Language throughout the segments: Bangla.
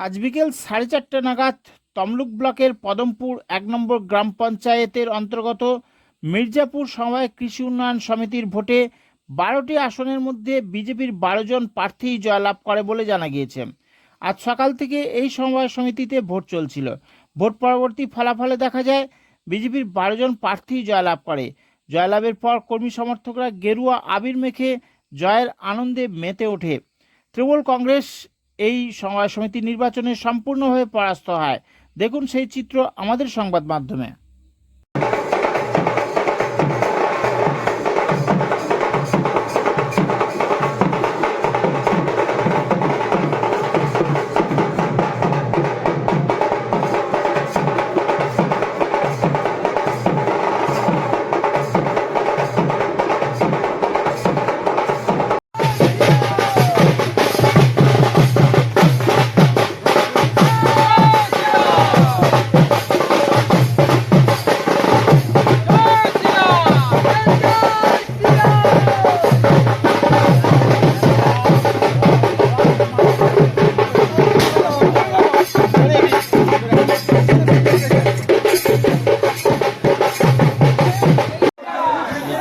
আজ বিকেল সাড়ে চারটে নাগাদ তমলুক ব্লকের পদমপুর এক নম্বর গ্রাম পঞ্চায়েতের অন্তর্গত মির্জাপুর সমবায় কৃষি উন্নয়ন সমিতির ভোটে বারোটি আসনের মধ্যে বিজেপির বারো জন প্রার্থী জয়লাভ করে বলে জানা গিয়েছে। আজ সকাল থেকে এই সমবায় সমিতিতে ভোট চলছিল। ভোট পরবর্তী ফলাফলে দেখা যায়, বিজেপির বারো জন প্রার্থী জয়লাভ করে। জয়লাভের পর কর্মী সমর্থকরা গেরুয়া আবির মেখে জয়ের আনন্দে মেতে ওঠে। তৃণমূল কংগ্রেস এই সমিতি নির্বাচনে সম্পূর্ণভাবে পরাস্ত হয়। দেখুন সেই চিত্র আমাদের সংবাদ মাধ্যমে।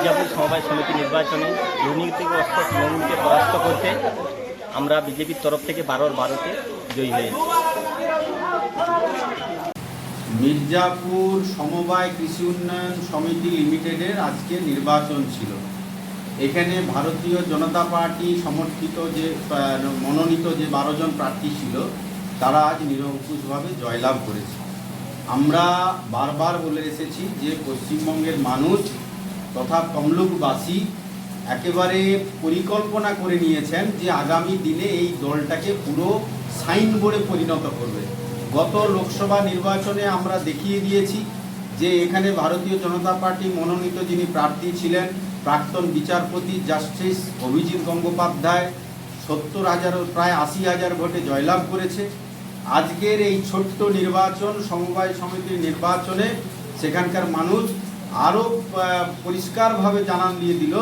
মির্জাপুর সমবায় সমিতি নির্বাচনে দুর্নীতিগ্রস্ত তৃণমূলকে পরাস্ত করতে আমরা বিজেপির তরফ থেকে বারোর বারোতে জয়ী হয়েছি। মির্জাপুর সমবায় কৃষি উন্নয়ন সমিতি লিমিটেডের আজকে নির্বাচন ছিল। এখানে ভারতীয় জনতা পার্টি সমর্থিত যে মনোনীত যে বারো জন প্রার্থী ছিল, তারা আজ নিরঙ্কুশভাবে জয়লাভ করেছে। আমরা বারবার বলে এসেছি যে পশ্চিমবঙ্গের মানুষ তথা তমলুকবাসী একেবারে পরিকল্পনা করে নিয়েছেন যে আগামী দিনে এই দলটাকে পুরো সাইনবোর্ডে পরিণত করবে। গত লোকসভা নির্বাচনে আমরা দেখিয়ে দিয়েছি যে এখানে ভারতীয় জনতা পার্টি মনোনীত যিনি প্রার্থী ছিলেন, প্রাক্তন বিচারপতি জাস্টিস অভিজিৎ গঙ্গোপাধ্যায়, সত্তর হাজার প্রায় আশি হাজার ভোটে জয়লাভ করেছে। আজকের এই ছোট্ট নির্বাচন, সমবায় সমিতির নির্বাচনে সেখানকার মানুষ আরও পরিষ্কারভাবে জানান দিয়ে দিল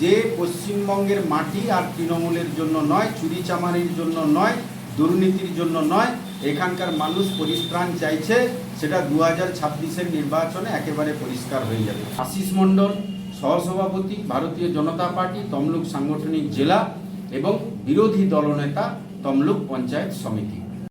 যে পশ্চিমবঙ্গের মাটি আর তৃণমূলের জন্য নয়, চুরি চামারির জন্য নয়, দুর্নীতির জন্য নয়, এখানকার মানুষ পরিত্রাণ চাইছে, সেটা দু হাজার ছাব্বিশের নির্বাচনে একেবারে পরিষ্কার হয়ে যাবে। আশিস মণ্ডল, সহসভাপতি, ভারতীয় জনতা পার্টি, তমলুক সাংগঠনিক জেলা এবং বিরোধী দলনেতা, তমলুক পঞ্চায়েত সমিতি।